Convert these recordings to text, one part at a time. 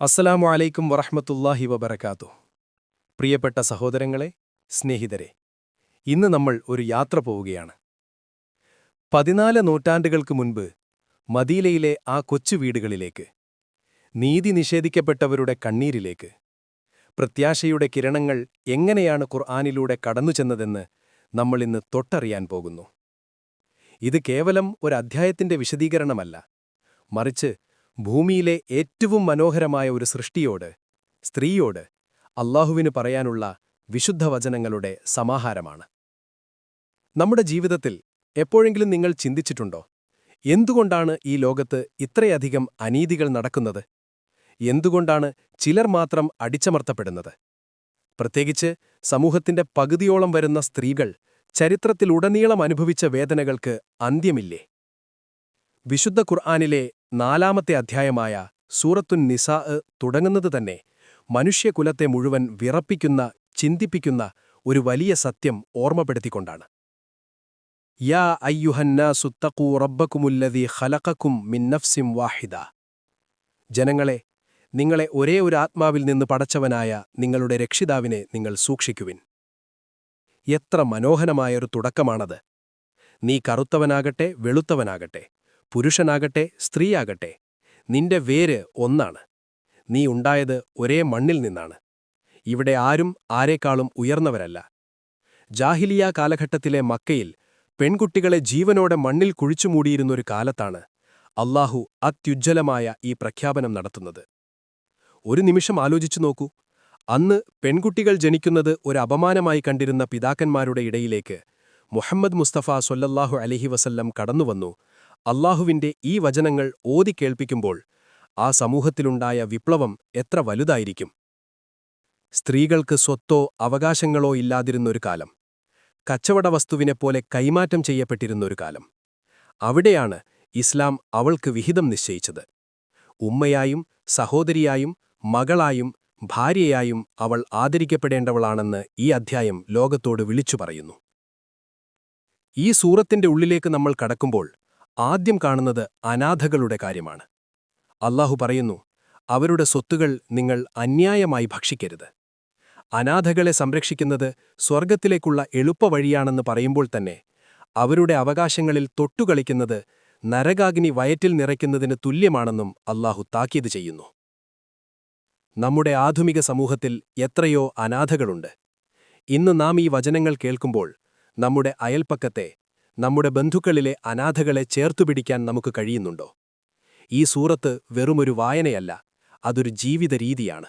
അസ്സലാമു അലൈക്കും വറഹ്മത്തുള്ളാഹി വബർക്കാത്തു പ്രിയപ്പെട്ട സഹോദരങ്ങളെ സ്നേഹിതരെ ഇന്ന് നമ്മൾ ഒരു യാത്ര പോവുകയാണ്. പതിനാല് നൂറ്റാണ്ടുകൾക്ക് മുൻപ് മദീലയിലെ ആ കൊച്ചു വീടുകളിലേക്ക് നീതി നിഷേധിക്കപ്പെട്ടവരുടെ കണ്ണീരിലേക്ക് പ്രത്യാശയുടെ കിരണങ്ങൾ എങ്ങനെയാണ് ഖുർആാനിലൂടെ കടന്നുചെന്നതെന്ന് നമ്മൾ ഇന്ന് തൊട്ടറിയാൻ പോകുന്നു. ഇത് കേവലം ഒരു അധ്യായത്തിന്റെ വിശദീകരണമല്ല മറിച്ച് ഭൂമിയിലെ ഏറ്റവും മനോഹരമായ ഒരു സൃഷ്ടിയോട് സ്ത്രീയോട് അള്ളാഹുവിന് പറയാനുള്ള വിശുദ്ധ വചനങ്ങളുടെ സമാഹാരമാണ്. നമ്മുടെ ജീവിതത്തിൽ എപ്പോഴെങ്കിലും നിങ്ങൾ ചിന്തിച്ചിട്ടുണ്ടോ? എന്തുകൊണ്ടാണ് ഈ ലോകത്ത് ഇത്രയധികം അനീതികൾ നടക്കുന്നത്? എന്തുകൊണ്ടാണ് ചിലർ മാത്രം അടിച്ചമർത്തപ്പെടുന്നത്? പ്രത്യേകിച്ച് സമൂഹത്തിന്റെ പകുതിയോളം വരുന്ന സ്ത്രീകൾ ചരിത്രത്തിലുടനീളം അനുഭവിച്ച വേദനകൾക്ക് അന്ത്യമില്ലേ? വിശുദ്ധ ഖുർആാനിലെ നാലാമത്തെ അധ്യായമായ സൂറത്തുൻ നിസാ തുടങ്ങുന്നത് തന്നെ മനുഷ്യകുലത്തെ മുഴുവൻ വിറപ്പിക്കുന്ന ചിന്തിപ്പിക്കുന്ന ഒരു വലിയ സത്യം ഓർമ്മപ്പെടുത്തിക്കൊണ്ടാണ്. യാ അയ്യുഹന്നാ സുത്തക്കൂ റബ്ബക്കുമുല്ലതി ഹലക്കക്കും മിന്നഫ്സിം നഫ്സിം വാഹിദ. ജനങ്ങളെ നിങ്ങളെ ഒരേ ഒരു ആത്മാവിൽ നിന്ന് പടച്ചവനായ നിങ്ങളുടെ രക്ഷിതാവിനെ നിങ്ങൾ സൂക്ഷിക്കുവിൻ. എത്ര മനോഹരമായൊരു തുടക്കമാണത്. നീ കറുത്തവനാകട്ടെ വെളുത്തവനാകട്ടെ. പുരുഷനാകട്ടെ സ്ത്രീയാകട്ടെ നിന്റെ വേര് ഒന്നാണ്. നീ ഉണ്ടായത് ഒരേ മണ്ണിൽ നിന്നാണ്. ഇവിടെ ആരും ആരെക്കാളും ഉയർന്നവരല്ല. ജാഹിലിയ കാലഘട്ടത്തിലെ മക്കയിൽ പെൺകുട്ടികളെ ജീവനോടെ മണ്ണിൽ കുഴിച്ചുമൂടിയിരുന്നൊരു കാലത്താണ് അള്ളാഹു അത്യുജ്വലമായ ഈ പ്രഖ്യാപനം നടത്തുന്നത്. ഒരു നിമിഷം ആലോചിച്ചു നോക്കൂ. അന്ന് പെൺകുട്ടികൾ ജനിക്കുന്നത് ഒരു അപമാനമായി കണ്ടിരുന്ന പിതാക്കന്മാരുടെ ഇടയിലേക്ക് മുഹമ്മദ് മുസ്തഫ സൊല്ലല്ലാഹു അലഹി വസല്ലം കടന്നുവന്നു. അള്ളാഹുവിന്റെ ഈ വചനങ്ങൾ ഓതി കേൾപ്പിക്കുമ്പോൾ ആ സമൂഹത്തിലുണ്ടായ വിപ്ലവം എത്ര വലുതായിരിക്കും? സ്ത്രീകൾക്ക് സ്വത്തോ അവകാശങ്ങളോ ഇല്ലാതിരുന്നൊരു കാലം. കച്ചവട വസ്തുവിനെപ്പോലെ കൈമാറ്റം ചെയ്യപ്പെട്ടിരുന്നൊരു കാലം. അവിടെയാണ് ഇസ്ലാം അവൾക്ക് വിഹിതം നിശ്ചയിച്ചത്. ഉമ്മയായും സഹോദരിയായും മകളായും ഭാര്യയായും അവൾ ആദരിക്കപ്പെടേണ്ടവളാണെന്ന് ഈ അധ്യായം ലോകത്തോട് വിളിച്ചു പറയുന്നു. ഈ സൂറത്തിന്റെ ഉള്ളിലേക്ക് നമ്മൾ കടക്കുമ്പോൾ ആദ്യം കാണുന്നത് അനാഥകളുടെ കാര്യമാണ്. അള്ളാഹു പറയുന്നു അവരുടെ സ്വത്തുകൾ നിങ്ങൾ അന്യായമായി ഭക്ഷിക്കരുത്. അനാഥകളെ സംരക്ഷിക്കുന്നത് സ്വർഗത്തിലേക്കുള്ള എളുപ്പവഴിയാണെന്ന് പറയുമ്പോൾ തന്നെ അവരുടെ അവകാശങ്ങളിൽ തൊട്ടുകളിക്കുന്നത് നരകാഗ്നി വയറ്റിൽ നിറയ്ക്കുന്നതിന് തുല്യമാണെന്നും അല്ലാഹു താക്കീത് ചെയ്യുന്നു. നമ്മുടെ ആധുനിക സമൂഹത്തിൽ എത്രയോ അനാഥകളുണ്ട്. ഇന്ന് നാം ഈ വചനങ്ങൾ കേൾക്കുമ്പോൾ നമ്മുടെ അയൽപ്പക്കത്തെ നമ്മുടെ ബന്ധുക്കളിലെ അനാഥകളെ ചേർത്തുപിടിക്കാൻ നമുക്ക് കഴിയുന്നുണ്ടോ? ഈ സൂറത്ത് വെറുമൊരു വായനയല്ല അതൊരു ജീവിത രീതിയാണ്.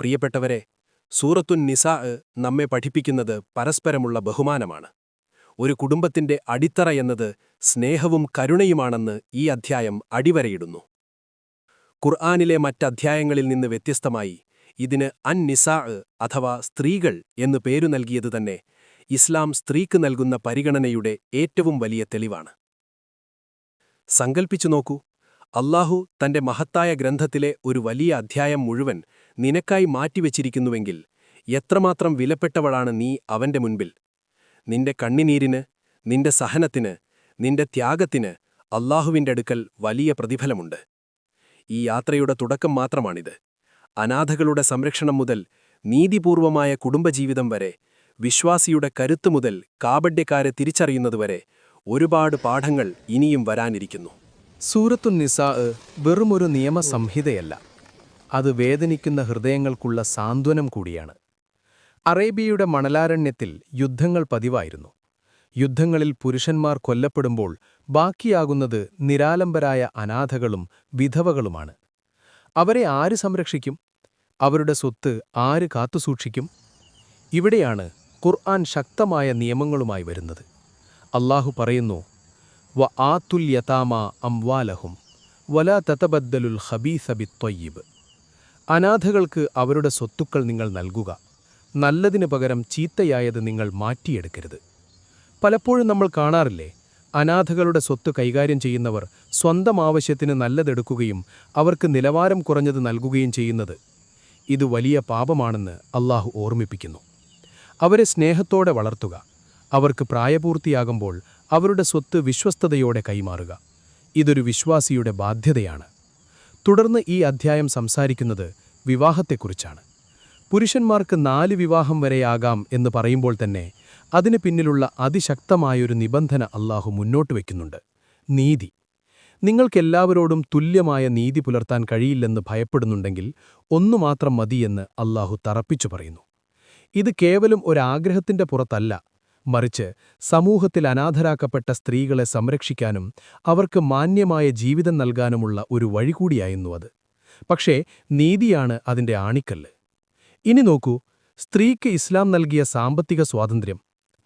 പ്രിയപ്പെട്ടവരെ സൂറത്തുൻ നിസാ നമ്മെ പഠിപ്പിക്കുന്നത് പരസ്പരമുള്ള ബഹുമാനമാണ്. ഒരു കുടുംബത്തിന്റെ അടിത്തറ എന്നത് സ്നേഹവും കരുണയുമാണെന്ന് ഈ അധ്യായം അടിവരയിടുന്നു. ഖുർആാനിലെ മറ്റധ്യായങ്ങളിൽ നിന്ന് വ്യത്യസ്തമായി ഇതിന് അൻ നിസാ അഥവാ സ്ത്രീകൾ എന്നു പേരു നൽകിയത് തന്നെ ഇസ്ലാം സ്ത്രീക്ക് നൽകുന്ന പരിഗണനയുടെ ഏറ്റവും വലിയ തെളിവാണ്. സങ്കൽപ്പിച്ചു നോക്കൂ അല്ലാഹു തന്റെ മഹത്തായ ഗ്രന്ഥത്തിലെ ഒരു വലിയ അധ്യായം മുഴുവൻ നിനക്കായി മാറ്റിവെച്ചിരിക്കുന്നുവെങ്കിൽ എത്രമാത്രം വിലപ്പെട്ടവളാണ് നീ അവന്റെ മുൻപിൽ? നിന്റെ കണ്ണിനീരിന് നിന്റെ സഹനത്തിന് നിന്റെ ത്യാഗത്തിന് അല്ലാഹുവിന്റെ അടുക്കൽ വലിയ പ്രതിഫലമുണ്ട്. ഈ യാത്രയുടെ തുടക്കം മാത്രമാണിത്. അനാഥകളുടെ സംരക്ഷണം മുതൽ നീതിപൂർവമായ കുടുംബജീവിതം വരെ വിശ്വാസിയുടെ കരുത്തു മുതൽ കാബഡ്യക്കാരെ തിരിച്ചറിയുന്നതുവരെ ഒരുപാട് പാഠങ്ങൾ ഇനിയും വരാനിരിക്കുന്നു. സൂറത്തു നിസാ വെറുമൊരു നിയമസംഹിതയല്ല. അത് വേദനിക്കുന്ന ഹൃദയങ്ങൾക്കുള്ള സാന്ത്വനം കൂടിയാണ്. അറേബ്യയുടെ മണലാരണ്യത്തിൽ യുദ്ധങ്ങൾ പതിവായിരുന്നു. യുദ്ധങ്ങളിൽ പുരുഷന്മാർ കൊല്ലപ്പെടുമ്പോൾ ബാക്കിയാകുന്നത് നിരാലംബരായ അനാഥകളും വിധവകളുമാണ്. അവരെ ആര് സംരക്ഷിക്കും? അവരുടെ സ്വത്ത് ആര് കാത്തുസൂക്ഷിക്കും? ഇവിടെയാണ് ഖുർആൻ ശക്തമായ നിയമങ്ങളുമായി വരുന്നത്. അള്ളാഹു പറയുന്നു വ ആത്തുൽ യതാമ അംവാലഹും വല തതബദ്ദലുൽ ഹബീസബിത്തൊയ്യിബ് അനാഥകൾക്ക് അവരുടെ സ്വത്തുക്കൾ നിങ്ങൾ നൽകുക നല്ലതിനു പകരം ചീത്തയായത് നിങ്ങൾ മാറ്റിയെടുക്കരുത്. പലപ്പോഴും നമ്മൾ കാണാറില്ലേ അനാഥകളുടെ സ്വത്ത് കൈകാര്യം ചെയ്യുന്നവർ സ്വന്തം ആവശ്യത്തിന് നല്ലതെടുക്കുകയും അവർക്ക് നിലവാരം കുറഞ്ഞത് നൽകുകയും ചെയ്യുന്നത്. ഇത് വലിയ പാപമാണെന്ന് അള്ളാഹു ഓർമ്മിപ്പിക്കുന്നു. അവരെ സ്നേഹത്തോടെ വളർത്തുക. അവർക്ക് പ്രായപൂർത്തിയാകുമ്പോൾ അവരുടെ സ്വത്ത് വിശ്വസ്തതയോടെ കൈമാറുക. ഇതൊരു വിശ്വാസിയുടെ ബാധ്യതയാണ്. തുടർന്ന് ഈ അധ്യായം സംസാരിക്കുന്നത് വിവാഹത്തെക്കുറിച്ചാണ്. പുരുഷന്മാർക്ക് നാല് വിവാഹം വരെയാകാം എന്ന് പറയുമ്പോൾ തന്നെ അതിന് പിന്നിലുള്ള അതിശക്തമായൊരു നിബന്ധന അല്ലാഹു മുന്നോട്ട് വയ്ക്കുന്നുണ്ട് നീതി. നിങ്ങൾക്കെല്ലാവരോടും തുല്യമായ നീതി പുലർത്താൻ കഴിയില്ലെന്ന് ഭയപ്പെടുന്നുണ്ടെങ്കിൽ ഒന്നു മാത്രം മതിയെന്ന് അല്ലാഹു തറപ്പിച്ചു പറയുന്നു. ഇത് കേവലം ഒരാഗ്രഹത്തിന്റെ പുറത്തല്ല. മറിച്ച് സമൂഹത്തിൽ അനാഥരാക്കപ്പെട്ട സ്ത്രീകളെ സംരക്ഷിക്കാനും അവർക്ക് മാന്യമായ ജീവിതം നൽകാനുമുള്ള ഒരു വഴി കൂടിയായിരുന്നു അത്. പക്ഷേ നീതിയാണ് അതിന്റെ ആണിക്കല്ല്. ഇനി നോക്കൂ സ്ത്രീക്ക് ഇസ്ലാം നൽകിയ സാമ്പത്തിക സ്വാതന്ത്ര്യം.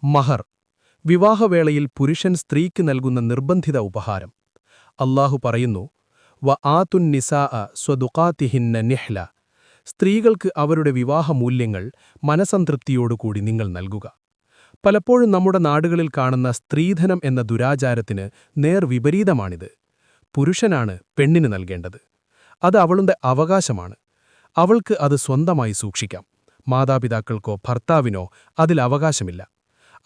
മഹർ. വിവാഹവേളയിൽ പുരുഷൻ സ്ത്രീക്ക് നൽകുന്ന നിർബന്ധിത ഉപഹാരം. അള്ളാഹു പറയുന്നു വ ആതുൻ നിസാ സ്വദുക്കാത്തിഹിന്ന നിഹ്ല സ്ത്രീകൾക്ക് അവരുടെ വിവാഹമൂല്യങ്ങൾ മനസംതൃപ്തിയോടുകൂടി നിങ്ങൾ നൽകുക. പലപ്പോഴും നമ്മുടെ നാടുകളിൽ കാണുന്ന സ്ത്രീധനം എന്ന ദുരാചാരത്തിന് നേർ വിപരീതമാണിത്. പുരുഷനാണ് പെണ്ണിന് നൽകേണ്ടത്. അത് അവളുടെ അവകാശമാണ്. അവൾക്ക് അത് സ്വന്തമായി സൂക്ഷിക്കാം. മാതാപിതാക്കൾക്കോ ഭർത്താവിനോ അതിൽ അവകാശമില്ല.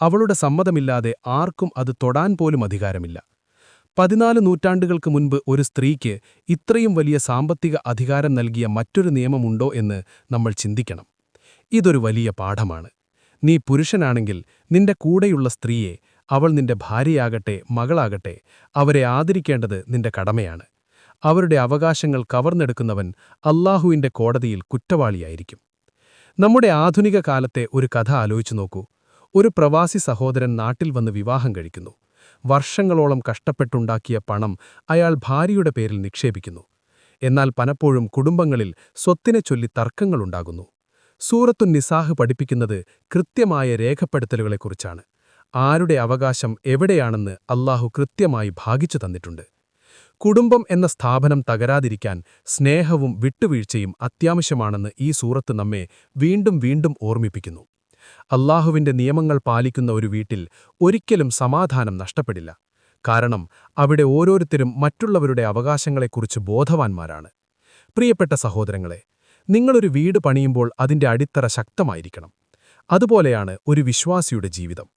അവളുടെ സമ്മതമില്ലാതെ ആർക്കും അത് തൊടാൻ പോലും അധികാരമില്ല. പതിനാല് നൂറ്റാണ്ടുകൾക്ക് മുൻപ് ഒരു സ്ത്രീക്ക് ഇത്രയും വലിയ സാമ്പത്തിക അധികാരം നൽകിയ മറ്റൊരു നിയമമുണ്ടോ എന്ന് നമ്മൾ ചിന്തിക്കണം. ഇതൊരു വലിയ പാഠമാണ്. നീ പുരുഷനാണെങ്കിൽ നിന്റെ കൂടെയുള്ള സ്ത്രീയെ അവൾ നിന്റെ ഭാര്യയാകട്ടെ മകളാകട്ടെ അവരെ ആദരിക്കേണ്ടത് നിന്റെ കടമയാണ്. അവരുടെ അവകാശങ്ങൾ കവർന്നെടുക്കുന്നവൻ അല്ലാഹുവിന്റെ കോടതിയിൽ കുറ്റവാളിയായിരിക്കും. നമ്മുടെ ആധുനിക കാലത്തെ ഒരു കഥ ആലോചിച്ചു നോക്കൂ. ഒരു പ്രവാസി സഹോദരൻ നാട്ടിൽ വന്ന് വിവാഹം കഴിക്കുന്നു. വർഷങ്ങളോളം കഷ്ടപ്പെട്ടുണ്ടാക്കിയ പണം അയാൾ ഭാര്യയുടെ പേരിൽ നിക്ഷേപിക്കുന്നു. എന്നാൽ പലപ്പോഴും കുടുംബങ്ങളിൽ സ്വത്തിനെ ചൊല്ലി തർക്കങ്ങളുണ്ടാകുന്നു. സൂറത്തു നിസാഹ് പഠിപ്പിക്കുന്നത് കൃത്യമായ രേഖപ്പെടുത്തലുകളെക്കുറിച്ചാണ്. ആരുടെ അവകാശം എവിടെയാണെന്ന് അല്ലാഹു കൃത്യമായി ഭാഗിച്ചു തന്നിട്ടുണ്ട്. കുടുംബം എന്ന സ്ഥാപനം തകരാതിരിക്കാൻ സ്നേഹവും വിട്ടുവീഴ്ചയും അത്യാവശ്യമാണെന്ന് ഈ സൂറത്ത് നമ്മെ വീണ്ടും വീണ്ടും ഓർമ്മിപ്പിക്കുന്നു. അല്ലാഹുവിന്റെ നിയമങ്ങൾ പാലിക്കുന്ന ഒരു വീട്ടിൽ ഒരിക്കലും സമാധാനം നഷ്ടപ്പെടില്ല. കാരണം അവിടെ ഓരോരുത്തരും മറ്റുള്ളവരുടെ അവകാശങ്ങളെക്കുറിച്ച് ബോധവാന്മാരാണ്. പ്രിയപ്പെട്ട സഹോദരങ്ങളെ നിങ്ങളൊരു വീട് പണിയുമ്പോൾ അതിന്റെ അടിത്തറ ശക്തമായിരിക്കണം. അതുപോലെയാണ് ഒരു വിശ്വാസിയുടെ ജീവിതം.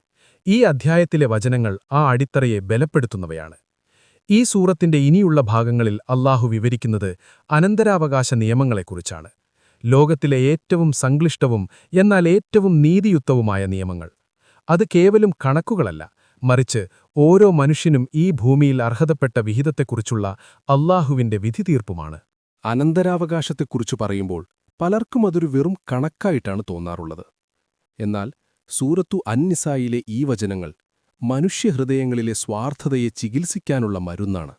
ഈ അധ്യായത്തിലെ വചനങ്ങൾ ആ അടിത്തറയെ ബലപ്പെടുത്തുന്നവയാണ്. ഈ സൂറത്തിന്റെ ഇനിയുള്ള ഭാഗങ്ങളിൽ അള്ളാഹു വിവരിക്കുന്നത് അനന്തരാവകാശ നിയമങ്ങളെക്കുറിച്ചാണ്. ലോകത്തിലെ ഏറ്റവും സംക്ലിഷ്ടവും എന്നാൽ ഏറ്റവും നീതിയുക്തവുമായ നിയമങ്ങൾ. അത് കേവലം കണക്കുകളല്ല മറിച്ച് ഓരോ മനുഷ്യനും ഈ ഭൂമിയിൽ അർഹതപ്പെട്ട വിഹിതത്തെക്കുറിച്ചുള്ള അള്ളാഹുവിന്റെ വിധിതീർപ്പുമാണ്. അനന്തരാവകാശത്തെക്കുറിച്ചു പറയുമ്പോൾ പലർക്കും അതൊരു വെറും കണക്കായിട്ടാണ് തോന്നാറുള്ളത്. എന്നാൽ സൂറത്തു അന്നിസായിലെ ഈ വചനങ്ങൾ മനുഷ്യഹൃദയങ്ങളിലെ സ്വാർത്ഥതയെ ചികിത്സിക്കാനുള്ള മരുന്നാണ്.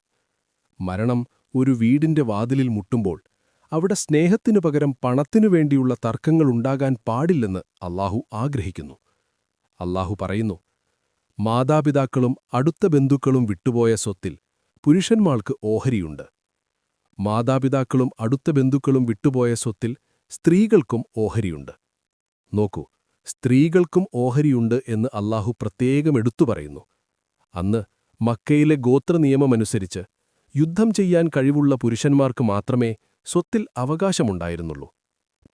മരണം ഒരു വീടിന്റെ വാതിലിൽ മുട്ടുമ്പോൾ അവിടെ സ്നേഹത്തിനു പകരം പണത്തിനു വേണ്ടിയുള്ള തർക്കങ്ങളുണ്ടാകാൻ പാടില്ലെന്ന് അല്ലാഹു ആഗ്രഹിക്കുന്നു. അല്ലാഹു പറയുന്നു മാതാപിതാക്കളും അടുത്ത ബന്ധുക്കളും വിട്ടുപോയ സ്വത്തിൽ പുരുഷന്മാർക്ക് ഓഹരിയുണ്ട്. മാതാപിതാക്കളും അടുത്ത ബന്ധുക്കളും വിട്ടുപോയ സ്വത്തിൽ സ്ത്രീകൾക്കും ഓഹരിയുണ്ട്. നോക്കൂ സ്ത്രീകൾക്കും ഓഹരിയുണ്ട് എന്ന് അല്ലാഹു പ്രത്യേകം എടുത്തു പറയുന്നു. അന്ന് മക്കയിലെ ഗോത്രനിയമമനുസരിച്ച് യുദ്ധം ചെയ്യാൻ കഴിവുള്ള പുരുഷന്മാർക്ക് മാത്രമേ സ്വത്തിൽ അവകാശമുണ്ടായിരുന്നുള്ളൂ.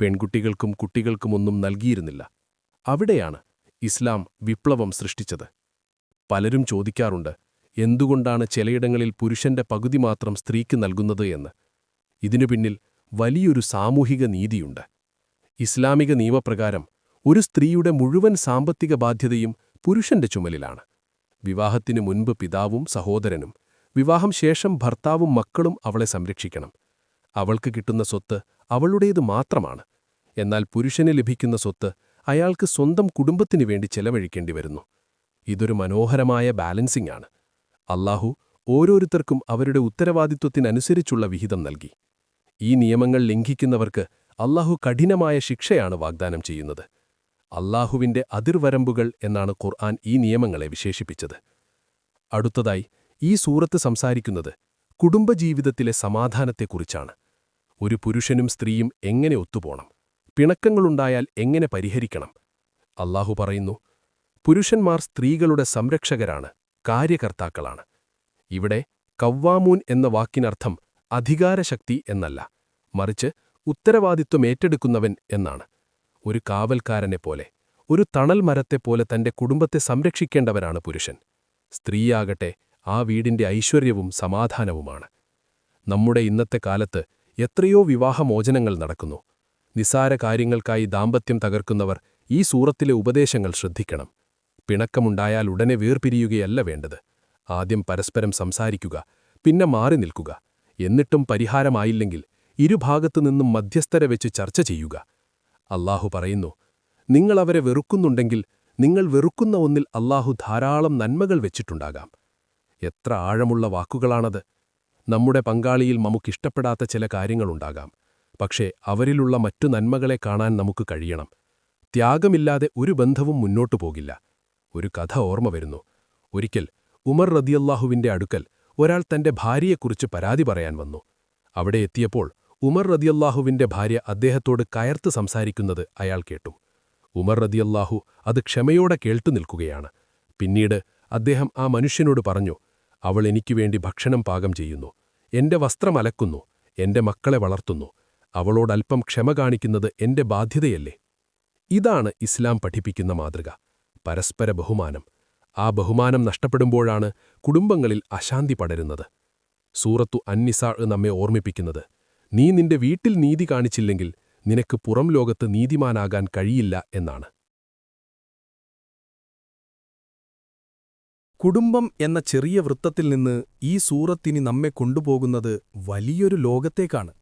പെൺകുട്ടികൾക്കും കുട്ടികൾക്കുമൊന്നും നൽകിയിരുന്നില്ല. അവിടെയാണ് ഇസ്ലാം വിപ്ലവം സൃഷ്ടിച്ചത്. പലരും ചോദിക്കാറുണ്ട് എന്തുകൊണ്ടാണ് ചിലയിടങ്ങളിൽ പുരുഷന്റെ പകുതി മാത്രം സ്ത്രീക്ക് നൽകുന്നത് എന്ന്? ഇതിനു പിന്നിൽ വലിയൊരു സാമൂഹിക നീതിയുണ്ട്. ഇസ്ലാമിക നിയമപ്രകാരം ഒരു സ്ത്രീയുടെ മുഴുവൻ സാമ്പത്തിക ബാധ്യതയും പുരുഷന്റെ ചുമലിലാണ്. വിവാഹത്തിനു മുൻപ് പിതാവും സഹോദരനും വിവാഹം ശേഷം ഭർത്താവും മക്കളും അവളെ സംരക്ഷിക്കണം. അവൾക്ക് കിട്ടുന്ന സ്വത്ത് അവളുടേത് മാത്രമാണ്. എന്നാൽ പുരുഷന് ലഭിക്കുന്ന സ്വത്ത് അയാൾക്ക് സ്വന്തം കുടുംബത്തിനു വേണ്ടി ചെലവഴിക്കേണ്ടി വരുന്നു. ഇതൊരു മനോഹരമായ ബാലൻസിംഗ് ആണ്. അല്ലാഹു ഓരോരുത്തർക്കും അവരുടെ ഉത്തരവാദിത്വത്തിനനുസരിച്ചുള്ള വിഹിതം നൽകി. ഈ നിയമങ്ങൾ ലംഘിക്കുന്നവർക്ക് അല്ലാഹു കഠിനമായ ശിക്ഷയാണ് വാഗ്ദാനം ചെയ്യുന്നത്. അല്ലാഹുവിന്റെ അതിർവരമ്പുകൾ എന്നാണ് ഖുർആൻ ഈ നിയമങ്ങളെ വിശേഷിപ്പിച്ചത്. അടുത്തതായി ഈ സൂറത്ത് സംസാരിക്കുന്നത് കുടുംബജീവിതത്തിലെ സമാധാനത്തെക്കുറിച്ചാണ്. ഒരു പുരുഷനും സ്ത്രീയും എങ്ങനെ ഒത്തുപോണം? പിണക്കങ്ങളുണ്ടായാൽ എങ്ങനെ പരിഹരിക്കണം? അള്ളാഹു പറയുന്നു പുരുഷന്മാർ സ്ത്രീകളുടെ സംരക്ഷകരാണ് കാര്യകർത്താക്കളാണ്. ഇവിടെ കവ്വാമൂൻ എന്ന വാക്കിനർത്ഥം അധികാരശക്തി എന്നല്ല മറിച്ച് ഉത്തരവാദിത്വം ഏറ്റെടുക്കുന്നവൻ എന്നാണ്. ഒരു കാവൽക്കാരനെ പോലെ ഒരു തണൽ മരത്തെപ്പോലെ തന്റെ കുടുംബത്തെ സംരക്ഷിക്കേണ്ടവരാണ് പുരുഷൻ. സ്ത്രീയാകട്ടെ ആ വീടിന്റെ ഐശ്വര്യവും സമാധാനവുമാണ്. നമ്മുടെ ഇന്നത്തെ കാലത്ത് എത്രയോ വിവാഹമോചനങ്ങൾ നടക്കുന്നു. നിസാര കാര്യങ്ങൾക്കായി ദാമ്പത്യം തകർക്കുന്നവർ ഈ സൂറത്തിലെ ഉപദേശങ്ങൾ ശ്രദ്ധിക്കണം. പിണക്കമുണ്ടായാൽ ഉടനെ വേർപിരിയുകയല്ല വേണ്ടത്. ആദ്യം പരസ്പരം സംസാരിക്കുക പിന്നെ മാറി നിൽക്കുക. എന്നിട്ടും പരിഹാരമായില്ലെങ്കിൽ ഇരുഭാഗത്തു നിന്നും മധ്യസ്ഥരെ വെച്ച് ചർച്ച ചെയ്യുക. അല്ലാഹു പറയുന്നു നിങ്ങൾ അവരെ വെറുക്കുന്നുണ്ടെങ്കിൽ നിങ്ങൾ വെറുക്കുന്ന ഒന്നിൽ അല്ലാഹു ധാരാളം നന്മകൾ വെച്ചിട്ടുണ്ടാകാം. എത്ര ആഴമുള്ള വാക്കുകളാണത്. നമ്മുടെ പങ്കാളിയിൽ നമുക്കിഷ്ടപ്പെടാത്ത ചില കാര്യങ്ങളുണ്ടാകാം. പക്ഷേ അവരിലുള്ള മറ്റു നന്മകളെ കാണാൻ നമുക്ക് കഴിയണം. ത്യാഗമില്ലാതെ ഒരു ബന്ധവും മുന്നോട്ടു പോകില്ല. ഒരു കഥ ഓർമ്മ വരുന്നു. ഒരിക്കൽ ഉമർ റദിയല്ലാഹുവിന്റെ അടുക്കൽ ഒരാൾ തന്റെ ഭാര്യയെക്കുറിച്ച് പരാതി പറയാൻ വന്നു. അവിടെ എത്തിയപ്പോൾ ഉമർ റദിയല്ലാഹുവിന്റെ ഭാര്യ അദ്ദേഹത്തോട് കയർത്ത് സംസാരിക്കുന്നത് അയാൾ കേട്ടു. ഉമർ റദിയല്ലാഹു അത് ക്ഷമയോടെ കേൾത്തു നിൽക്കുകയാണ്. പിന്നീട് അദ്ദേഹം ആ മനുഷ്യനോട് പറഞ്ഞു അവൾ എനിക്കു വേണ്ടി ഭക്ഷണം പാകം ചെയ്യുന്നു. എന്റെ വസ്ത്രം അലക്കുന്നു. എന്റെ മക്കളെ വളർത്തുന്നു. അവളോടൽപ്പം ക്ഷമ കാണിക്കുന്നത് എന്റെ ബാധ്യതയല്ലേ? ഇതാണ് ഇസ്ലാം പഠിപ്പിക്കുന്ന മാതൃക. പരസ്പര ബഹുമാനം. ആ ബഹുമാനം നഷ്ടപ്പെടുമ്പോഴാണ് കുടുംബങ്ങളിൽ അശാന്തി പടരുന്നത്. സൂറത്തു അന്നിസാ നമ്മെ ഓർമ്മിപ്പിക്കുന്നത്. നീ നിന്റെ വീട്ടിൽ നീതി കാണിച്ചില്ലെങ്കിൽ നിനക്ക് പുറം ലോകത്ത് നീതിമാനാകാൻ കഴിയില്ല എന്നാണ്. കുടുംബം എന്ന ചെറിയ വൃത്തത്തിൽ നിന്ന് ഈ സൂറത്തിനി നമ്മെ കൊണ്ടുപോകുന്നത് വലിയൊരു ലോകത്തേക്കാണ്.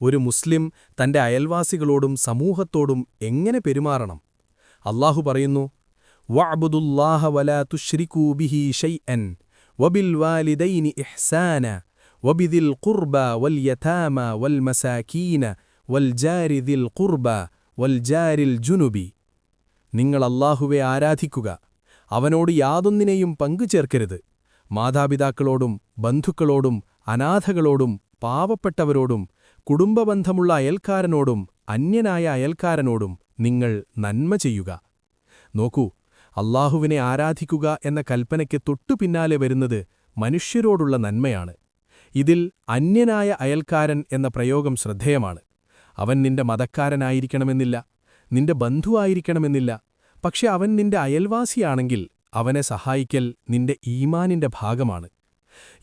ഒരു മുസ്ലിം തന്റെ അയൽവാസികളോടും സമൂഹത്തോടും എങ്ങനെ പെരുമാറണം? അള്ളാഹു പറയുന്നു വഅബുദുല്ലാഹ വലാ തുശ്രിക്കൂ ബിഹി ഷൈഅൻ വബിൽ വാലിദൈനി ഇഹ്സാന വബിദിൽ ഖുർബ വൽ യഥാമ വൽ മസാക്കീന വൽ ജാരിദിൽ ഖുർബ വൽ ജാരിൽ ജുനുബി. നിങ്ങൾ അല്ലാഹുവെ ആരാധിക്കുക. അവനോട് യാതൊന്നിനെയും പങ്കുചേർക്കരുത്. മാതാപിതാക്കളോടും ബന്ധുക്കളോടും അനാഥകളോടും പാവപ്പെട്ടവരോടും കുടുംബബന്ധമുള്ള അയൽക്കാരനോടും അന്യനായ അയൽക്കാരനോടും നിങ്ങൾ നന്മ ചെയ്യുക. നോക്കൂ അള്ളാഹുവിനെ ആരാധിക്കുക എന്ന കൽപ്പനയ്ക്ക് തൊട്ടുപിന്നാലെ വരുന്നത് മനുഷ്യരോടുള്ള നന്മയാണ്. ഇതിൽ അന്യനായ അയൽക്കാരൻ എന്ന പ്രയോഗം ശ്രദ്ധേയമാണ്. അവൻ നിന്റെ മതക്കാരനായിരിക്കണമെന്നില്ല നിന്റെ ബന്ധുവായിരിക്കണമെന്നില്ല പക്ഷെ അവൻ നിന്റെ അയൽവാസിയാണെങ്കിൽ അവനെ സഹായിക്കൽ നിന്റെ ഈമാനിന്റെ ഭാഗമാണ്.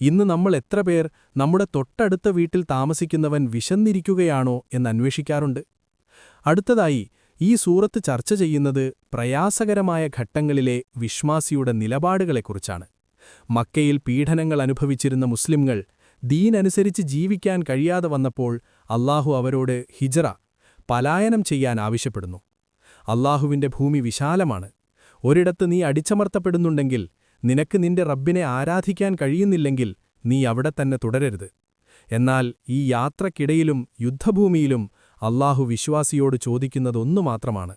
ഇന്ന് നമ്മൾ എത്ര പേർ നമ്മുടെ തൊട്ടടുത്ത വീട്ടിൽ താമസിക്കുന്നവൻ വിശന്നിരിക്കുകയാണോ എന്ന് അന്വേഷിക്കാറുണ്ട്. അടുത്തതായി ഈ സൂറത്ത് ചർച്ച ചെയ്യുന്നത് പ്രയാസകരമായ ഘട്ടങ്ങളിലെ വിശ്വാസിയുടെ നിലപാടുകളെക്കുറിച്ചാണ്. മക്കയിൽ പീഡനങ്ങൾ അനുഭവിച്ചിരുന്ന മുസ്ലിംകൾ ദീനനുസരിച്ച് ജീവിക്കാൻ കഴിയാതെ വന്നപ്പോൾ അള്ളാഹു അവരോട് ഹിജറ പലായനം ചെയ്യാൻ ആവശ്യപ്പെടുന്നു. അല്ലാഹുവിന്റെ ഭൂമി വിശാലമാണ്. ഒരിടത്ത് നീ അടിച്ചമർത്തപ്പെടുന്നുണ്ടെങ്കിൽ നിനക്ക് നിന്റെ റബ്ബിനെ ആരാധിക്കാൻ കഴിയുന്നില്ലെങ്കിൽ നീ അവിടെ തന്നെ തുടരരുത്. എന്നാൽ ഈ യാത്രക്കിടയിലും യുദ്ധഭൂമിയിലും അള്ളാഹു വിശ്വാസിയോട് ചോദിക്കുന്നതൊന്നു മാത്രമാണ്.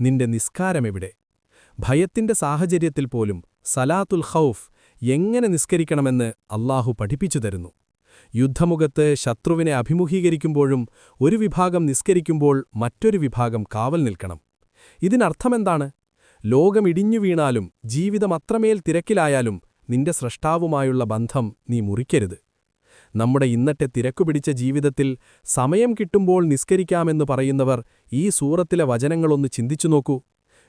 നിന്റെ നിസ്കാരമെവിടെ ഭയത്തിന്റെ സാഹചര്യത്തിൽ പോലും സലാത്തുൽ ഹൌഫ് എങ്ങനെ നിസ്കരിക്കണമെന്ന് അള്ളാഹു പഠിപ്പിച്ചു തരുന്നു. യുദ്ധമുഖത്ത് ശത്രുവിനെ അഭിമുഖീകരിക്കുമ്പോഴും ഒരു വിഭാഗം നിസ്കരിക്കുമ്പോൾ മറ്റൊരു വിഭാഗം കാവൽ നിൽക്കണം. ഇതിനർത്ഥമെന്താണ്? ലോകമിടിഞ്ഞു വീണാലും ജീവിതം അത്രമേൽ തിരക്കിലായാലും നിന്റെ സ്രഷ്ടാവുമായുള്ള ബന്ധം നീ മുറിക്കരുത്. നമ്മുടെ ഇന്നത്തെ തിരക്കുപിടിച്ച ജീവിതത്തിൽ സമയം കിട്ടുമ്പോൾ നിസ്കരിക്കാമെന്ന് പറയുന്നവർ ഈ സൂറത്തിലെ വചനങ്ങളൊന്ന് ചിന്തിച്ചു നോക്കൂ.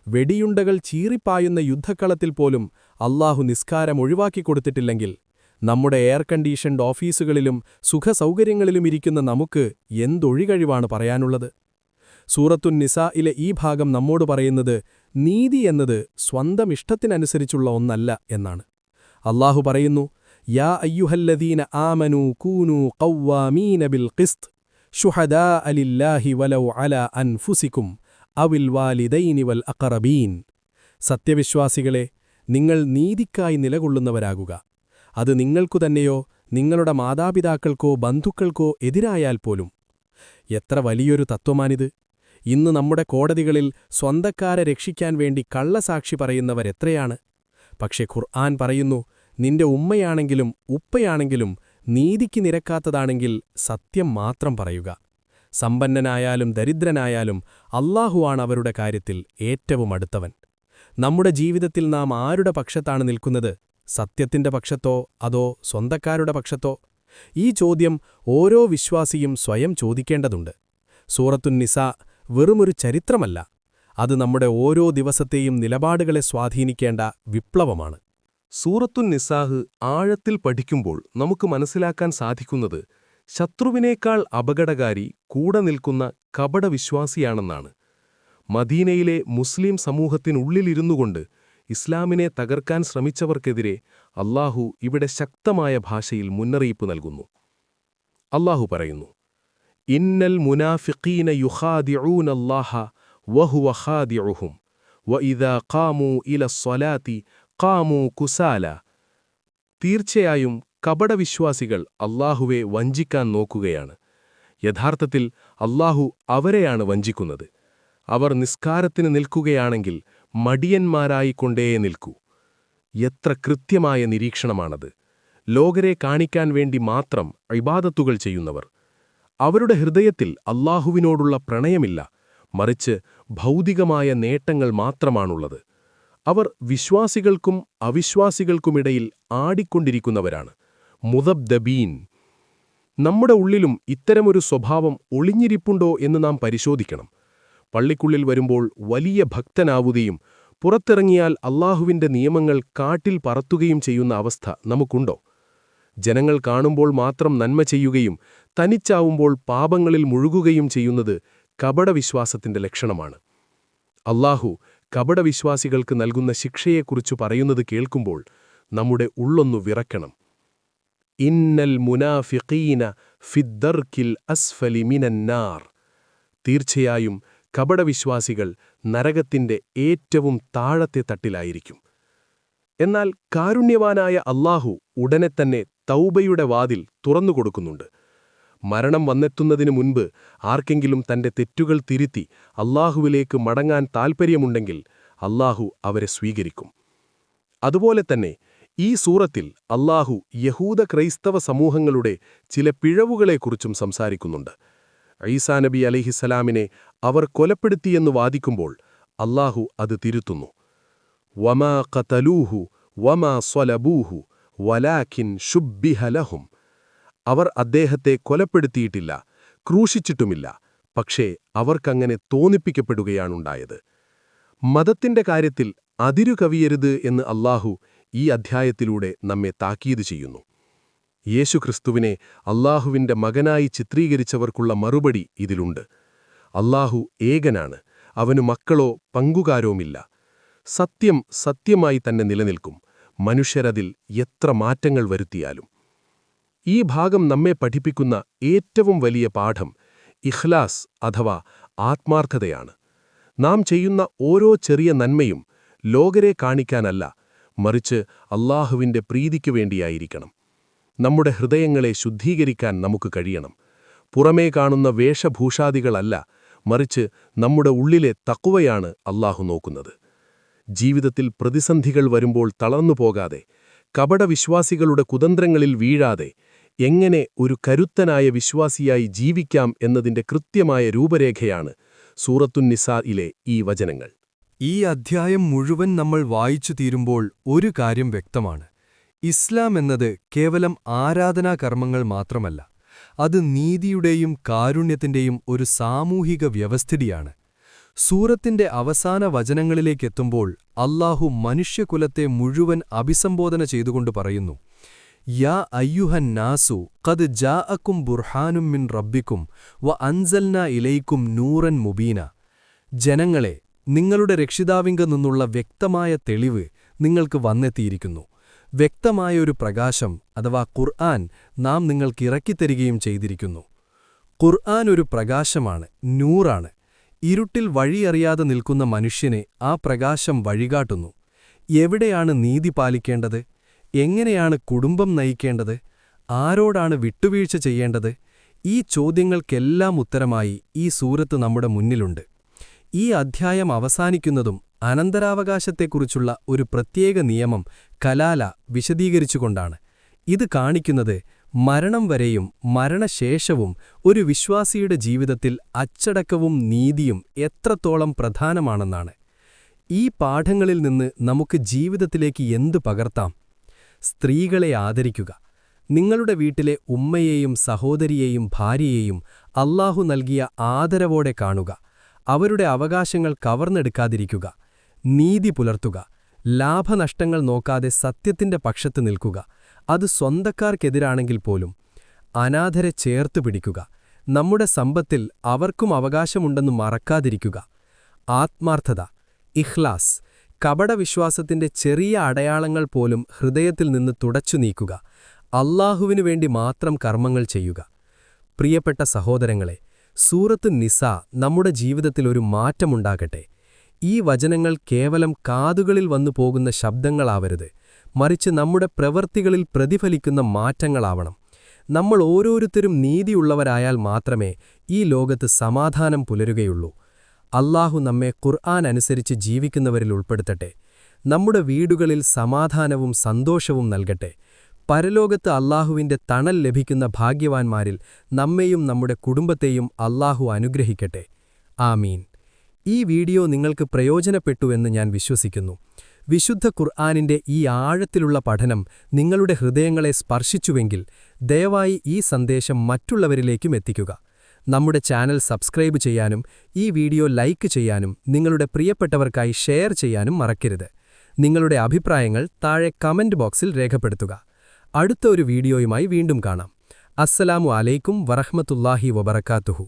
വെടിയുണ്ടകൾ ചീറിപ്പായുന്ന യുദ്ധക്കളത്തിൽ പോലും അള്ളാഹു നിസ്കാരം ഒഴിവാക്കിക്കൊടുത്തിട്ടില്ലെങ്കിൽ നമ്മുടെ എയർ കണ്ടീഷൻഡ് ഓഫീസുകളിലും സുഖസൗകര്യങ്ങളിലും ഇരിക്കുന്ന നമുക്ക് എന്തൊഴികഴിവാണ് പറയാനുള്ളത്? സൂറത്തുൻ ഇലെ ഈ ഭാഗം നമ്മോട് പറയുന്നത് നീതി എന്നത് സ്വന്തം ഇഷ്ടത്തിനനുസരിച്ചുള്ള ഒന്നല്ല എന്നാണ്. അള്ളാഹു പറയുന്നു യാ അയ്യുഹല്ലദീന ആമനു കൂനു കൗവാമീന ബിൽ ഖിസ്ത് ഷുഹദാ അലില്ലാഹി വലൗ അല അൻഫുസിക്കും അവിൽ വാലിദൈനി വൽ അക്കറബീൻ സത്യവിശ്വാസികളെ നിങ്ങൾ നീതിക്കായി നിലകൊള്ളുന്നവരാകുക. അത് നിങ്ങൾക്കു തന്നെയോ നിങ്ങളുടെ മാതാപിതാക്കൾക്കോ ബന്ധുക്കൾക്കോ എതിരായാൽ പോലും. എത്ര വലിയൊരു തത്വമാനിത് ഇന്ന് നമ്മുടെ കോടതികളിൽ സ്വന്തക്കാരെ രക്ഷിക്കാൻ വേണ്ടി കള്ളസാക്ഷി പറയുന്നവരെത്രയാണ് പക്ഷെ ഖുർആൻ പറയുന്നു നിന്റെ ഉമ്മയാണെങ്കിലും ഉപ്പയാണെങ്കിലും നീതിക്ക് നിരക്കാത്തതാണെങ്കിൽ സത്യം മാത്രം പറയുക. സമ്പന്നനായാലും ദരിദ്രനായാലും അള്ളാഹുവാണ് അവരുടെ കാര്യത്തിൽ ഏറ്റവും അടുത്തവൻ. നമ്മുടെ ജീവിതത്തിൽ നാം ആരുടെ പക്ഷത്താണ് നിൽക്കുന്നത്? സത്യത്തിന്റെ പക്ഷത്തോ അതോ സ്വന്തക്കാരുടെ പക്ഷത്തോ? ഈ ചോദ്യം ഓരോ വിശ്വാസിയും സ്വയം ചോദിക്കേണ്ടതുണ്ട്. സൂറത്തുന്നിസ വെറുമൊരു ചരിത്രമല്ല. അത് നമ്മുടെ ഓരോ ദിവസത്തെയും നിലപാടുകളെ സ്വാധീനിക്കേണ്ട വിപ്ലവമാണ്. സൂറത്തുൻ നിസാഹ് ആഴത്തിൽ പഠിക്കുമ്പോൾ നമുക്ക് മനസ്സിലാക്കാൻ സാധിക്കുന്നത് ശത്രുവിനേക്കാൾ അപകടകാരി കൂടെ നിൽക്കുന്ന കപടവിശ്വാസിയാണെന്നാണ്. മദീനയിലെ മുസ്ലിം സമൂഹത്തിനുള്ളിലിരുന്നുകൊണ്ട് ഇസ്ലാമിനെ തകർക്കാൻ ശ്രമിച്ചവർക്കെതിരെ അല്ലാഹു ഇവിടെ ശക്തമായ ഭാഷയിൽ മുന്നറിയിപ്പ് നൽകുന്നു. അല്ലാഹു പറയുന്നു ഇന്നൽ മുനാഫിഖീന യുഖാദിഊനല്ലാഹ വഹുവ ഖാദിഉഹും വഇദാ ഖാമൂ ഇല സ്വലാത്തി ഖാമൂ കുസാല. തീർച്ചയായും കപടവിശ്വാസികൾ അല്ലാഹുവെ വഞ്ചിക്കാൻ നോക്കുകയാണ്. യഥാർത്ഥത്തിൽ അല്ലാഹു അവരെയാണ് വഞ്ചിക്കുന്നത്. അവർ നിസ്കാരത്തിന് നിൽക്കുകയാണെങ്കിൽ മടിയന്മാരായിക്കൊണ്ടേ നിൽക്കൂ. എത്ര കൃത്യമായ നിരീക്ഷണമാണത്. ലോകരെ കാണിക്കാൻ വേണ്ടി മാത്രം ഇബാദത്തുകൾ ചെയ്യുന്നവർ. അവരുടെ ഹൃദയത്തിൽ അല്ലാഹുവിനോടുള്ള പ്രണയമില്ല മറിച്ച് ഭൗതികമായ നേട്ടങ്ങൾ മാത്രമാണുള്ളത്. അവർ വിശ്വാസികൾക്കും അവിശ്വാസികൾക്കുമിടയിൽ ആടിക്കൊണ്ടിരിക്കുന്നവരാണ്. മുദബ്ദബീൻ. നമ്മുടെ ഉള്ളിലും ഇത്തരമൊരു സ്വഭാവം ഒളിഞ്ഞിരിപ്പുണ്ടോ എന്ന് നാം പരിശോധിക്കണം. പള്ളിക്കുള്ളിൽ വരുമ്പോൾ വലിയ ഭക്തനാവുകയും പുറത്തിറങ്ങിയാൽ അല്ലാഹുവിന്റെ നിയമങ്ങൾ കാട്ടിൽ പറത്തുകയും ചെയ്യുന്ന അവസ്ഥ നമുക്കുണ്ടോ? ജനങ്ങൾ കാണുമ്പോൾ മാത്രം നന്മ ചെയ്യുകയും തനിച്ചാവുമ്പോൾ പാപങ്ങളിൽ മുഴുകുകയും ചെയ്യുന്നത് കപടവിശ്വാസത്തിന്റെ ലക്ഷണമാണ്. അള്ളാഹു കപടവിശ്വാസികൾക്ക് നൽകുന്ന ശിക്ഷയെക്കുറിച്ച് പറയുന്നത് കേൾക്കുമ്പോൾ നമ്മുടെ ഉള്ളൊന്നു വിറക്കണം ഇന്നൽ മുനാഫിഖീന ഫിദ്ദർക്കിൽ അസ്ഫലി മിനന്നാർ തീർച്ചയായും കപടവിശ്വാസികൾ നരകത്തിന്റെ ഏറ്റവും താഴത്തെ തട്ടിലായിരിക്കും. എന്നാൽ കാരുണ്യവാനായ അള്ളാഹു ഉടനെ തന്നെ തൗബയുടെ വാതിൽ തുറന്നുകൊടുക്കുന്നുണ്ട് മരണം വന്നെത്തുന്നതിന് മുൻപ് ആർക്കെങ്കിലും തന്റെ തെറ്റുകൾ തിരുത്തി അള്ളാഹുവിലേക്ക് മടങ്ങാൻ താൽപ്പര്യമുണ്ടെങ്കിൽ അല്ലാഹു അവരെ സ്വീകരിക്കും. അതുപോലെ തന്നെ ഈ സൂറത്തിൽ അല്ലാഹു യഹൂദ ക്രൈസ്തവ സമൂഹങ്ങളുടെ ചില പിഴവുകളെക്കുറിച്ചും സംസാരിക്കുന്നുണ്ട്. ഈസാ നബി അലിഹിസലാമിനെ അവർ കൊലപ്പെടുത്തിയെന്ന് വാദിക്കുമ്പോൾ അല്ലാഹു അത് തിരുത്തുന്നു. വമാ കതലൂഹു വമാ സ്വലബൂഹു വലാഖിൻ ഷുബ്ബിഹലഹും അവർ അദ്ദേഹത്തെ കൊലപ്പെടുത്തിയിട്ടില്ല ക്രൂശിച്ചിട്ടുമില്ല പക്ഷേ അവർക്കങ്ങനെ തോന്നിപ്പിക്കപ്പെടുകയാണുണ്ടായത്. മതത്തിന്റെ കാര്യത്തിൽ അതിരു കവിയരുത് എന്ന് അള്ളാഹു ഈ അധ്യായത്തിലൂടെ നമ്മെ താക്കീത് ചെയ്യുന്നു. യേശുക്രിസ്തുവിനെ അല്ലാഹുവിന്റെ മകനായി ചിത്രീകരിച്ചവർക്കുള്ള മറുപടി ഇതിലുണ്ട്. അല്ലാഹു ഏകനാണ് അവനു മക്കളോ പങ്കുകാരോമില്ല. സത്യം സത്യമായി തന്നെ നിലനിൽക്കും. മനുഷ്യരതിൽ എത്ര മാറ്റങ്ങൾ വരുത്തിയാലും. ഈ ഭാഗം നമ്മെ പഠിപ്പിക്കുന്ന ഏറ്റവും വലിയ പാഠം ഇഖ്ലാസ് അഥവാ ആത്മാർത്ഥതയാണ്. നാം ചെയ്യുന്ന ഓരോ ചെറിയ നന്മയും ലോകരെ കാണിക്കാനല്ല മറിച്ച് അള്ളാഹുവിന്റെ പ്രീതിക്കു വേണ്ടിയായിരിക്കണം. നമ്മുടെ ഹൃദയങ്ങളെ ശുദ്ധീകരിക്കാൻ നമുക്ക് കഴിയണം. പുറമേ കാണുന്ന വേഷഭൂഷാദികളല്ല മറിച്ച് നമ്മുടെ ഉള്ളിലെ തക്കുവയാണ് അള്ളാഹു നോക്കുന്നത്. ജീവിതത്തിൽ പ്രതിസന്ധികൾ വരുമ്പോൾ തളർന്നു തളർന്നുപോകാതെ കപടവിശ്വാസികളുടെ കുതന്ത്രങ്ങളിൽ വീഴാതെ എങ്ങനെ ഒരു കരുത്തനായ വിശ്വാസിയായി ജീവിക്കാം എന്നതിന്റെ കൃത്യമായ രൂപരേഖയാണ് സൂറത്തുന്നിസായിലെ ഈ വചനങ്ങൾ. ഈ അധ്യായം മുഴുവൻ നമ്മൾ വായിച്ചു തീരുമ്പോൾ ഒരു കാര്യം വ്യക്തമാണ്. ഇസ്ലാം എന്നത് കേവലം ആരാധനാകർമ്മങ്ങൾ മാത്രമല്ല അത് നീതിയുടെയും കാരുണ്യത്തിന്റെയും ഒരു സാമൂഹിക വ്യവസ്ഥിതിയാണ്. സൂറത്തിന്റെ അവസാന വചനങ്ങളിലേക്കെത്തുമ്പോൾ അല്ലാഹു മനുഷ്യകുലത്തെ മുഴുവൻ അഭിസംബോധന ചെയ്തുകൊണ്ട് പറയുന്നു യാ അയ്യുഹൻ നാസു കത് ജാ അക്കും ബുർഹാനും മിൻ റബ്ബിക്കും വ അൻസൽന ഇലയിക്കും നൂറൻ മുബീന. ജനങ്ങളെ നിങ്ങളുടെ രക്ഷിതാവിങ്ക നിന്നുള്ള വ്യക്തമായ തെളിവ് നിങ്ങൾക്ക് വന്നെത്തിയിരിക്കുന്നു. വ്യക്തമായ ഒരു പ്രകാശം അഥവാ ഖുർആൻ നാം നിങ്ങൾക്കിറക്കിത്തരികയും ചെയ്തിരിക്കുന്നു. ഖുർആൻ ഒരു പ്രകാശമാണ് നൂറാണ്. ഇരുട്ടിൽ വഴിയറിയാതെ നിൽക്കുന്ന മനുഷ്യനെ ആ പ്രകാശം വഴികാട്ടുന്നു. എവിടെയാണ് നീതി പാലിക്കേണ്ടത്? എങ്ങനെയാണ് കുടുംബം നയിക്കേണ്ടത്? ആരോടാണ് വിട്ടുവീഴ്ച ചെയ്യേണ്ടത്? ഈ ചോദ്യങ്ങൾക്കെല്ലാം ഉത്തരമായി ഈ സൂരത്ത് നമ്മുടെ മുന്നിലുണ്ട്. ഈ അധ്യായം അവസാനിക്കുന്നതും അനന്തരാവകാശത്തെക്കുറിച്ചുള്ള ഒരു പ്രത്യേക നിയമം കലാല വിശദീകരിച്ചുകൊണ്ടാണ്. ഇത് കാണിക്കുന്നത് മരണം വരെയും മരണശേഷവും ഒരു വിശ്വാസിയുടെ ജീവിതത്തിൽ അച്ചടക്കവും നീതിയും എത്രത്തോളം പ്രധാനമാണെന്നാണ്. ഈ പാഠങ്ങളിൽ നിന്ന് നമുക്ക് ജീവിതത്തിലേക്ക് എന്തു പകർത്താം? സ്ത്രീകളെ ആദരിക്കുക. നിങ്ങളുടെ വീട്ടിലെ ഉമ്മയെയും സഹോദരിയെയും ഭാര്യയെയും അല്ലാഹു നൽകിയ ആദരവോടെ കാണുക. അവരുടെ അവകാശങ്ങൾ കവർന്നെടുക്കാതിരിക്കുക. നീതി പുലർത്തുക. ലാഭനഷ്ടങ്ങൾ നോക്കാതെ സത്യത്തിന്റെ പക്ഷത്ത് നിൽക്കുക. അത് സ്വന്തക്കാർക്കെതിരാണെങ്കിൽ പോലും അനാഥരെ ചേർത്ത് പിടിക്കുക. നമ്മുടെ സമ്പത്തിൽ അവർക്കും അവകാശമുണ്ടെന്ന് മറക്കാതിരിക്കുക. ആത്മാർത്ഥത ഇഖ്ലാസ് കപടവിശ്വാസത്തിന്റെ ചെറിയ അടയാളങ്ങൾ പോലും ഹൃദയത്തിൽ നിന്ന് തുടച്ചു നീക്കുക. അള്ളാഹുവിനു വേണ്ടി മാത്രം കർമ്മങ്ങൾ ചെയ്യുക. പ്രിയപ്പെട്ട സഹോദരങ്ങളെ സൂറത്ത് നിസ നമ്മുടെ ജീവിതത്തിൽ ഒരു മാറ്റമുണ്ടാകട്ടെ. ഈ വചനങ്ങൾ കേവലം കാതുകളിൽ വന്നു പോകുന്ന ശബ്ദങ്ങളാവരുത്. മറിച്ച് നമ്മുടെ പ്രവൃത്തികളിൽ പ്രതിഫലിക്കുന്ന മാറ്റങ്ങളാവണം. നമ്മൾ ഓരോരുത്തരും നീതിയുള്ളവരായാൽ മാത്രമേ ഈ ലോകത്ത് സമാധാനം പുലരുകയുള്ളൂ. അല്ലാഹു നമ്മെ ഖുർആൻ അനുസരിച്ച് ജീവിക്കുന്നവരിൽ ഉൾപ്പെടുത്തട്ടെ. നമ്മുടെ വീടുകളിൽ സമാധാനവും സന്തോഷവും നൽകട്ടെ. പരലോകത്ത് അല്ലാഹുവിന്റെ തണൽ ലഭിക്കുന്ന ഭാഗ്യവാന്മാരിൽ നമ്മെയും നമ്മുടെ കുടുംബത്തെയും അല്ലാഹു അനുഗ്രഹിക്കട്ടെ. ആമീൻ. ഈ വീഡിയോ നിങ്ങൾക്ക് പ്രയോജനപ്പെട്ടുവെന്ന് ഞാൻ വിശ്വസിക്കുന്നു. വിശുദ്ധ ഖുർആാനിന്റെ ഈ ആഴത്തിലുള്ള പഠനം നിങ്ങളുടെ ഹൃദയങ്ങളെ സ്പർശിച്ചുവെങ്കിൽ ദയവായി ഈ സന്ദേശം മറ്റുള്ളവരിലേക്കും എത്തിക്കുക. നമ്മുടെ ചാനൽ സബ്സ്ക്രൈബ് ചെയ്യാനും ഈ വീഡിയോ ലൈക്ക് ചെയ്യാനും നിങ്ങളുടെ പ്രിയപ്പെട്ടവർക്കായി ഷെയർ ചെയ്യാനും മറക്കരുത്. നിങ്ങളുടെ അഭിപ്രായങ്ങൾ താഴെ കമന്റ് ബോക്സിൽ രേഖപ്പെടുത്തുക. അടുത്ത ഒരു വീഡിയോയുമായി വീണ്ടും കാണാം. അസ്സലാമു അലൈക്കും വറഹ്മത്തുള്ളാഹി വബറക്കാത്തുഹു